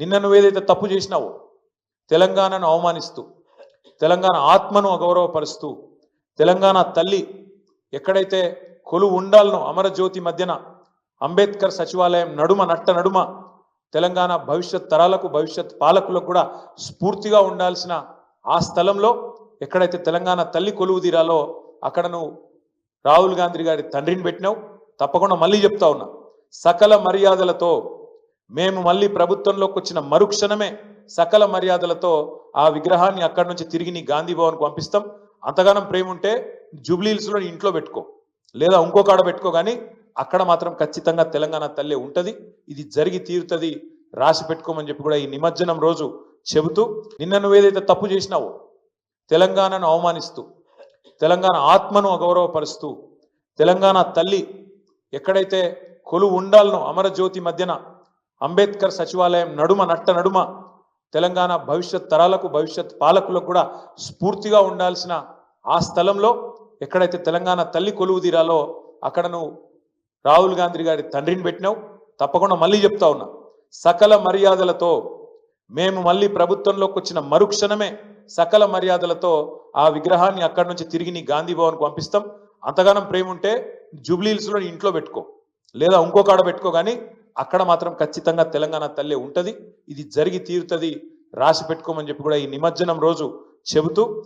నిన్న నువ్వేదైతే తప్పు చేసినావో తెలంగాణను అవమానిస్తూ తెలంగాణ ఆత్మను అగౌరవపరుస్తూ తెలంగాణ తల్లి ఎక్కడైతే కొలువు ఉండాలనో అమరజ్యోతి మధ్యన అంబేద్కర్ సచివాలయం నడుమ నట్ట నడుమ తెలంగాణ భవిష్యత్ తరాలకు భవిష్యత్ పాలకులకు కూడా స్ఫూర్తిగా ఉండాల్సిన ఆ స్థలంలో ఎక్కడైతే తెలంగాణ తల్లి కొలువు తీరాలో అక్కడ నువ్వు రాహుల్ గాంధీ గారి తండ్రిని పెట్టినావు తప్పకుండా మళ్ళీ చెప్తా ఉన్నా సకల మర్యాదలతో మేము మళ్ళీ ప్రభుత్వంలోకి వచ్చిన మరుక్షణమే సకల మర్యాదలతో ఆ విగ్రహాన్ని అక్కడి నుంచి తిరిగి నీ గాంధీ భవన్కు పంపిస్తాం. అంతగానం ప్రేమ ఉంటే జూబ్లీహిల్స్లో ఇంట్లో పెట్టుకో. లేదా ఇంకో కాడ పెట్టుకో కానీ అక్కడ మాత్రం ఖచ్చితంగా తెలంగాణ తల్లి ఉంటుంది. ఇది జరిగి తీరుతుంది రాసి పెట్టుకోమని చెప్పి కూడా ఈ నిమజ్జనం రోజు చెబుతూ నిన్న నువ్వేదైతే తప్పు చేసినావో తెలంగాణను అవమానిస్తూ తెలంగాణ ఆత్మను అగౌరవపరుస్తూ తెలంగాణ తల్లి ఎక్కడైతే కొలువు ఉండాలనో అమరజ్యోతి మధ్యన అంబేద్కర్ సచివాలయం నడుమ నట్ట నడుమ తెలంగాణ భవిష్యత్ తరాలకు భవిష్యత్ పాలకులకు కూడా స్ఫూర్తిగా ఉండాల్సిన ఆ స్థలంలో ఎక్కడైతే తెలంగాణ తల్లి కొలువు తీరాలో అక్కడ నువ్వు రాహుల్ గాంధీ గారి తండ్రిని పెట్టినావు తప్పకుండా మళ్ళీ చెప్తా ఉన్నా. సకల మర్యాదలతో మేము మళ్ళీ ప్రభుత్వంలోకి వచ్చిన మరుక్షణమే సకల మర్యాదలతో ఆ విగ్రహాన్ని అక్కడి నుంచి తిరిగి నీ గాంధీ భవన్కు పంపిస్తాం. అంతగానం ప్రేమ ఉంటే జూబ్లీహిల్స్లో ఇంట్లో పెట్టుకో. లేదా ఇంకో కాడ పెట్టుకో కానీ అక్కడ మాత్రం ఖచ్చితంగా తెలంగాణ తల్లి ఉంటుంది. ఇది జరిగి తీరుతుంది. రాసి పెట్టుకోమని చెప్పి కూడా ఈ నిమజ్జనం రోజు చెబుతూ